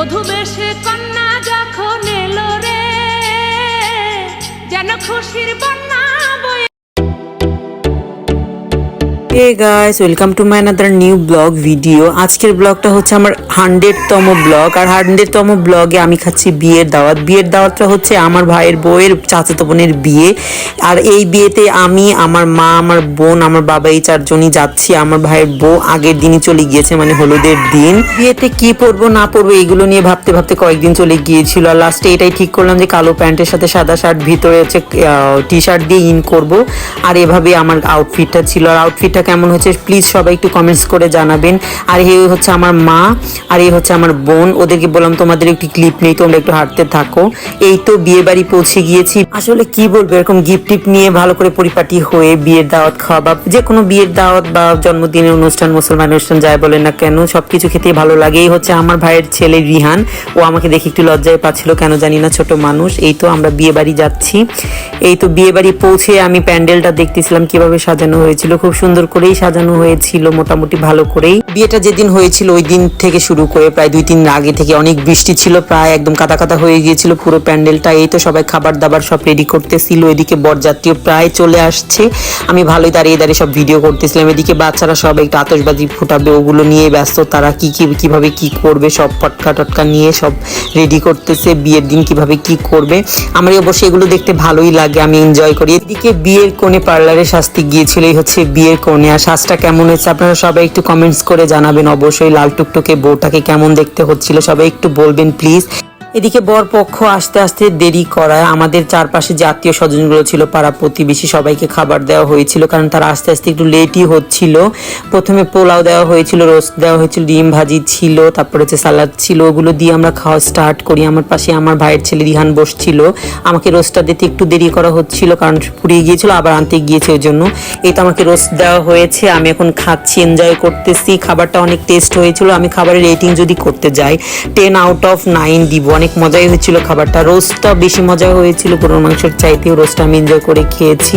বধু বেশে কন্যা যখন এলো রে যেন খুশির বন্যা hey guys welcome to my another new vlog video আজকের ব্লগটা হচ্ছে আমার হান্ড্রেডতম ব্লগ আর হান্ড্রেডতম ব্লগে আমি খাচ্ছি বিয়ের দাওয়াত। বিয়ের দাওয়াতটা হচ্ছে আমার ভাইয়ের বউয়ের চাচাতো বোনের বিয়ে। আর এই বিয়েতে আমি, আমার মা, আমার বোন, আমার বাবা, এই চারজনই যাচ্ছি। আমার ভাইয়ের বউ আগের দিনই চলে গিয়েছে মানে হলুদের দিন। বিয়েতে কি পরবো, না পরবো, এগুলো নিয়ে ভাবতে ভাবতে কয়েকদিন চলে গিয়েছিল। আর লাস্টে এটাই ঠিক করলাম যে কালো প্যান্টের সাথে সাদা শার্ট, ভিতরে হচ্ছে টি শার্ট দিয়ে ইন করব। আর এভাবে আমার আউটফিটটা ছিল। আর আউটফিটটা কেমন হচ্ছে প্লিজ সবাই একটু কমেন্টস করে জানাবেন। আর এই হচ্ছে আমার মা, আর এই হচ্ছে আমার বোন, ওদেরকে বললাম তোমাদের একটি ক্লিপ নেই, তোমরা একটু হাঁটতে থাকো। এই তো বিয়ে বাড়ি পৌঁছে গিয়েছি। আসলে কি বলব, এরকম গিফট টিপ নিয়ে ভালো করে পরিপাটি হয়ে বিয়ের দাওয়াত খাওয়া বা যে কোনো বিয়ের দাওয়াত বা জন্মদিনের অনুষ্ঠান মুসলমান অনুষ্ঠান যাই বলে না কেন, সবকিছু খেতেই ভালো লাগে। এই হচ্ছে আমার ভাইয়ের ছেলে রিহান। ও আমাকে দেখে একটু লজ্জায় পাচ্ছিল, কেন জানি না ছোট মানুষ। এই তো আমরা বিয়ে বাড়ি যাচ্ছি। এই তো বিয়ে বাড়ি পৌঁছে আমি প্যান্ডেলটা দেখতেছিলাম, কীভাবে সাজানো হয়েছিল। খুব সুন্দর করেই সাজানো হয়েছিল, মোটামুটি ভালো করেই। বিয়েটা যেদিন হয়েছিল, ওই দিন থেকে শুরু করে প্রায় দুই তিন আগে থেকে অনেক বৃষ্টি ছিল, প্রায় একদম কাদা কাদা হয়ে গিয়েছিল পুরো প্যান্ডেলটা। এই তো সবাই খাবার দাবার সব রেডি করতেছিল, এদিকে বরযাত্রীও প্রায় চলে আসছে। আমি ভালোই দাঁড়িয়ে দাঁড়িয়ে সব ভিডিও করতেছিলাম, এদিকে বাচ্চারা সব একটু আতশবাজি ফুটাবে, ওগুলো নিয়ে ব্যস্ত, তারা কি কি, কীভাবে কি করবে, সব পটকা টটকা নিয়ে সব রেডি করতেছে, বিয়ের দিন কীভাবে কি করবে। আমার অবশ্যই এগুলো দেখতে ভালোই লাগে, আমি এনজয় করি। এদিকে বিয়ের কোণে পার্লারে শাস্তি গিয়েছিল, এই হচ্ছে বিয়ের কোণে। আর শ্বাসটা কেমন হয়েছে আপনারা সবাই একটু কমেন্টস করে জানাবেন। অবশ্যই লাল টুকটুকে বউটাকে কেমন দেখতে হচ্ছিল, সবাই একটু বলবেন প্লিজ এদিকে বর পক্ষ আস্তে আস্তে দেরি করায়। আমাদের চারপাশে যে আত্মীয় স্বজনগুলো ছিল, পাড়া প্রতিবেশী সবাইকে খাবার দেওয়া হয়েছিল, কারণ তারা আস্তে আস্তে একটু লেটই হচ্ছিল। প্রথমে পোলাও দেওয়া হয়েছিল, রোস্ট দেওয়া হয়েছিল, ডিম ভাজি ছিল, তারপরে হচ্ছে সালাদ ছিল, ওগুলো দিয়ে আমরা খাওয়া স্টার্ট করি। আমার পাশে আমার ভাইয়ের ছেলে রিহান বসছিল। আমাকে রোস্টটা দিতে একটু দেরি করা হচ্ছিল, কারণ পুড়িয়ে গিয়েছিল, আবার আনতে গিয়েছে ওই জন্য এই তো আমাকে রোস্ট দেওয়া হয়েছে, আমি এখন খাচ্ছি এনজয় করতেছি। খাবারটা অনেক টেস্ট হয়েছিল, আমি খাবারের রেটিং যদি করতে যাই টেন আউট অফ নাইন দিব। অনেক মজাই হয়েছিল খাবারটা। রোস্টটা বেশি মজা হয়েছিল, গরুর মাংসের চাইতেও রোস্টটা আমি এনজয় করে খেয়েছি।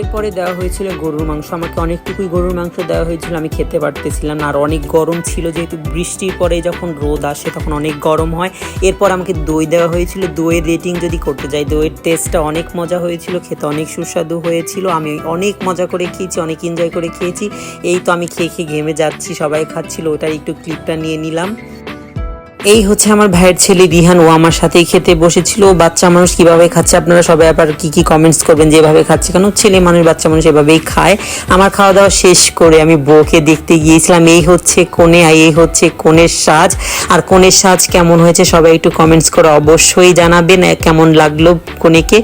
এরপরে দেওয়া হয়েছিল গরুর মাংস। আমাকে অনেকটুকুই গরুর মাংস দেওয়া হয়েছিল, আমি খেতে পারতেছিলাম আর অনেক গরম ছিল, যেহেতু বৃষ্টির পরে যখন রোদ আসে তখন অনেক গরম হয়। এরপর আমাকে দই দেওয়া হয়েছিল। দইয়ের রেটিং যদি করতে যাই, দইয়ের টেস্টটা অনেক মজা হয়েছিল, খেতে অনেক সুস্বাদু হয়েছিল। আমি অনেক মজা করে খেয়েছি, অনেক এনজয় করে খেয়েছি। এই তো আমি খেয়ে খেয়ে ঘেমে যাচ্ছি, সবাই খাচ্ছিল, ওটার একটু ক্লিপটা নিয়ে নিলাম। এই হচ্ছে আমার ভাইয়ের ছেলে রিহান। ও আমার সাথেই খেতে বসেছিল। বাচ্চা মানুষ কীভাবে খাচ্ছে? আপনারা সবাই আবার কি কি কমেন্টস করবেন যেভাবে খাচ্ছে কেন? ছেলে মানুষ, বাচ্চা মানুষ এভাবেই খায়। আমার খাওয়া দাওয়া শেষ করে আমি বউকে দেখতে গিয়েছিলাম। এই হচ্ছে কোণে আর এই হচ্ছে কোণের সাজ। আর কোণের সাজ কেমন হয়েছে সবাই একটু কমেন্টস করে অবশ্যই জানাবেন কেমন লাগল কোণেকে।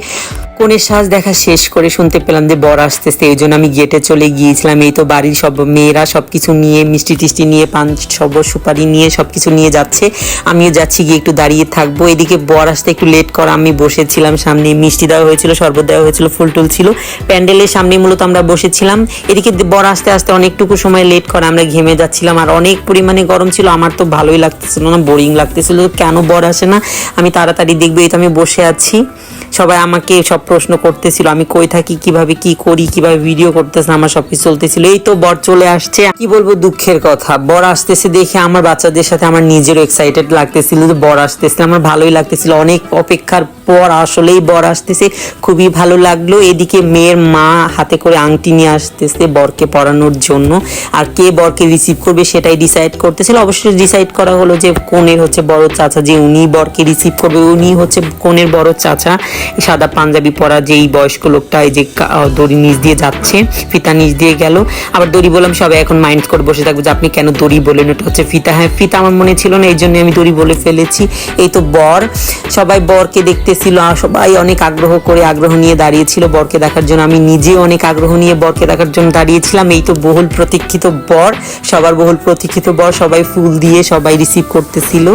কোণের সাজ দেখা শেষ করে শুনতে পেলাম যে বর আসতেছে, এই জন্য আমি গেটে চলে গিয়েছিলাম। এই তো বাড়ির সব মেয়েরা সব কিছু নিয়ে, মিষ্টি টিষ্টি নিয়ে, পান সব সুপারি নিয়ে সব কিছু নিয়ে যাচ্ছে। আমিও যাচ্ছি গিয়ে একটু দাঁড়িয়ে থাকব। এদিকে বর আসতে একটু লেট করা, আমি বসেছিলাম সামনে, মিষ্টি দেওয়া হয়েছিল, শরবত দেওয়া হয়েছিল, ফুল টুল ছিল। প্যান্ডেলের সামনে মূলত আমরা বসেছিলাম। এদিকে বর আসতে আসতে অনেকটুকু সময় লেট করা, আমরা ঘেমে যাচ্ছিলাম। আর অনেক পরিমাণে গরম ছিল, আমার তো ভালোই লাগতেছিল না বোরিং লাগতেছিল। কেন বর আসে না? আমি তাড়াতাড়ি দেখব, এই তো আমি বসে আছি। সবাই আমাকে সব প্রশ্ন করতেছিল, আমি কই থাকি, কীভাবে কি করি, কীভাবে ভিডিও করতেছে আমার সবকিছু চলতেছিল। এই তো বর চলে আসছে। কি বলব দুঃখের কথা, বর আসতেছে দেখে আমার বাচ্চাদের সাথে আমার নিজেরও এক্সাইটেড লাগতেছিল যে বর আসতেছিল আমার ভালোই লাগতেছিল। অনেক অপেক্ষার পর আসলেই বর আসতেছে, খুবই ভালো লাগল। এদিকে মেয়ের মা হাতে করে আংটি নিয়ে আসতেছে বরকে পরানোর জন্য। আর কে বরকে রিসিভ করবে সেটাই ডিসাইড করতেছিল। অবশ্যই ডিসাইড করা হলো যে কোনের হচ্ছে বড় চাচা, যে উনি বরকে রিসিভ করবে উনি হচ্ছে কোনের বড় চাচা। সাদা পাঞ্জাবি পরা যেই বয়স্ক লোকটা এই যে দড়ি নিচ দিয়ে যাচ্ছে, ফিতা নিচ দিয়ে গেল। আবার দড়ি বললাম সবাই এখন মাইন্ড করে বসে থাকবে যে আপনি কেন দড়ি বলেন ওটা হচ্ছে ফিতা। হ্যাঁ ফিতা আমার মনে ছিল না, এই জন্য আমি দড়ি বলে ফেলেছি। এই তো বর, সবাই বরকে দেখতেছিল সবাই অনেক আগ্রহ করে আগ্রহ নিয়ে দাঁড়িয়েছিল বরকে দেখার জন্য। আমি নিজেও অনেক আগ্রহ নিয়ে বরকে দেখার জন্য দাঁড়িয়েছিলাম। এই তো বহুল প্রতীক্ষিত বর, সবার বহুল প্রতীক্ষিত বর, সবাই ফুল দিয়ে সবাই রিসিভ করতেছিল।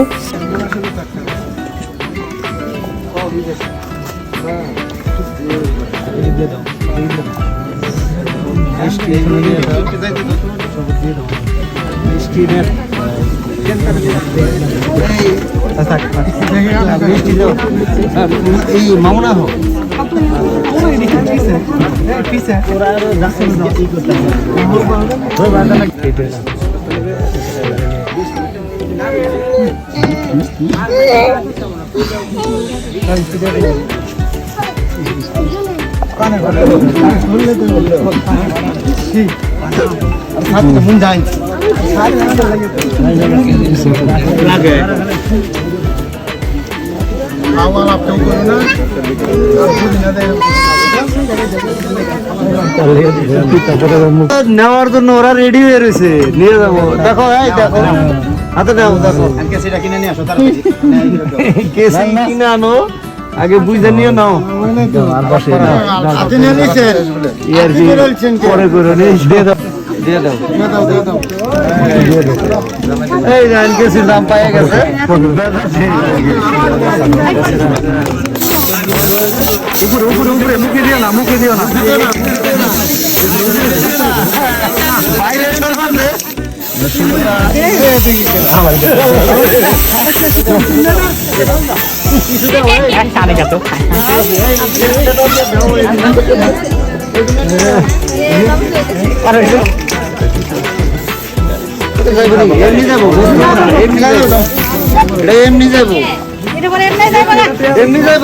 এই মামনা হোক মুন যাই নেওয়ার জন্য ওরা রেডি হয়ে রয়েছে। নিয়ে যাব। দেখো এই দেখো। হাতে নাও দেখো। কিনে নিয়ে আসো কেসি কিনে আনো। আগে বুঝে নাও কি? পরে করে নিয়ে দিয়ে দাও। দিয়ে দাও। এই দাম গেছে। উপরে উপরে উপরে মুখে দিও না মুখে দিও না। বাইরে এমনি যাব। এমনি যাব।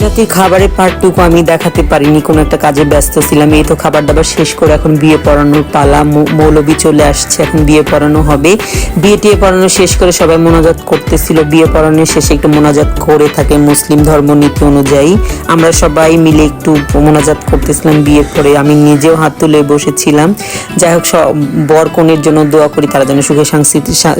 বরযাত্রী খাবারের পার্টটুকু আমি দেখাতে পারিনি, কোনো একটা কাজে ব্যস্ত ছিলাম। এই তো খাবার দাবার শেষ করে এখন বিয়ে পড়ানোর পালা মৌলবী চলে আসছে, এখন বিয়ে পড়ানো হবে। বিয়ে টিয়ে পড়ানো শেষ করে সবাই মোনাজাত করতেছিল। বিয়ে পড়ানোর শেষে একটু মোনাজাত করে থাকে মুসলিম ধর্ম নীতি অনুযায়ী। আমরা সবাই মিলে একটু মোনাজাত করতেছিলাম বিয়ের পরে। আমি নিজেও হাত তুলে বসেছিলাম। যাই হোক, সব- বর কনের জন্য দোয়া করি, তারা যেন সুখে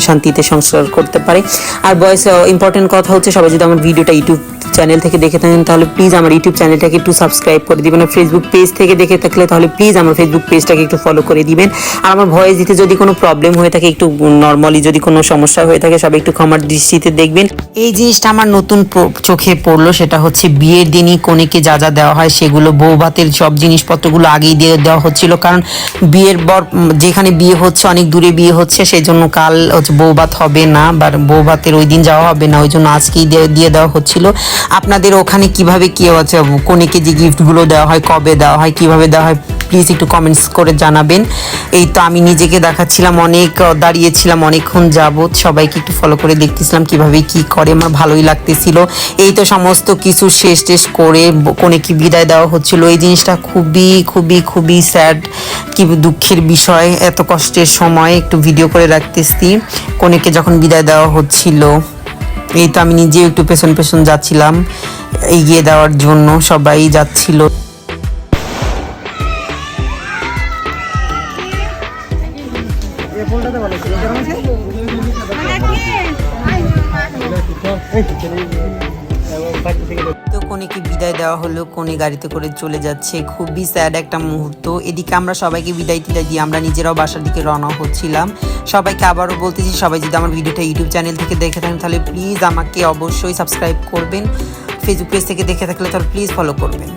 শান্তিতে সংসার করতে পারে। আর বয়স ইম্পর্টেন্ট কথা হচ্ছে, সবাই যদি আমার ভিডিওটা ইউটিউব চ্যানেল থেকে দেখে থাকেন তাহলে প্লিজ আমার ইউটিউব চ্যানেলটাকে একটু সাবস্ক্রাইব করে দিবেন আর ফেসবুক পেজ থেকে দেখে থাকলে তাহলে প্লিজ আমার ফেসবুক পেজটাকে একটু ফলো করে দিবেন। আর আমার ভয়েস দিতে যদি কোনো প্রবলেম হয়ে থাকে একটু নর্মালি যদি কোনো সমস্যা হয়ে থাকে সবাই একটু ক্ষমার দৃষ্টিতে দেখবেন। এই জিনিসটা আমার নতুন চোখে পড়ল সেটা হচ্ছে বিয়ের দিনই কনেকে যা যা দেওয়া হয় সেগুলো বউ ভাতের সব জিনিসপত্রগুলো আগেই দিয়ে দেওয়া হচ্ছিল। কারণ বিয়ের উম, যেখানে বিয়ে হচ্ছে অনেক দূরে বিয়ে হচ্ছে সেই জন্য কাল হচ্ছে বউ ভাত হবে না বা বউ ভাতের ওই দিন যাওয়া হবে না ওই জন্য আজকেই দিয়ে দেওয়া হচ্ছিল। আপনাদের ওখানে কীভাবে কি হচ্ছে, কনেকে যে গিফটগুলো দেওয়া হয়, কবে দেওয়া হয়, কীভাবে দেওয়া হয় প্লিজ একটু কমেন্টস করে জানাবেন। এই তো আমি নিজেকে দেখাচ্ছিলাম, অনেক দাঁড়িয়েছিলাম, অনেকক্ষণ যাবত সবাইকে একটু ফলো করে দেখতেছিলাম কীভাবে কি করে, আমার ভালোই লাগতেছিল। এই তো সমস্ত কিছু শেষ টেস করে ব- কনেকে বিদায় দেওয়া হচ্ছিল। এই জিনিসটা খুবই খুবই খুবই স্যাড কি দুঃখের বিষয়, এত কষ্টের সময় একটু ভিডিও করে রাখতেছি। কনেকে যখন বিদায় দেওয়া হচ্ছিল, এই তো আমি নিজে একটু পেছন পেছন যাচ্ছিলাম। এগিয়ে দেওয়ার জন্য সবাই যাচ্ছিল। তো কনেকে বিদায় দেওয়া হলো, কনে গাড়িতে করে চলে যাচ্ছে, খুবই স্যাড একটা মুহূর্ত। এদিকে আমরা সবাইকে বিদায় টিদায় দিয়ে আমরা নিজেরাও বাসার দিকে রওনা হচ্ছিলাম। সবাইকে আবারও বলতেছি, সবাই যদি আমার ভিডিওটা ইউটিউব চ্যানেল থেকে দেখে থাকেন, তাহলে প্লিজ আমাকে অবশ্যই সাবস্ক্রাইব করবেন। ফেসবুক পেজ থেকে দেখে থাকলে তাহলে প্লিজ ফলো করবেন।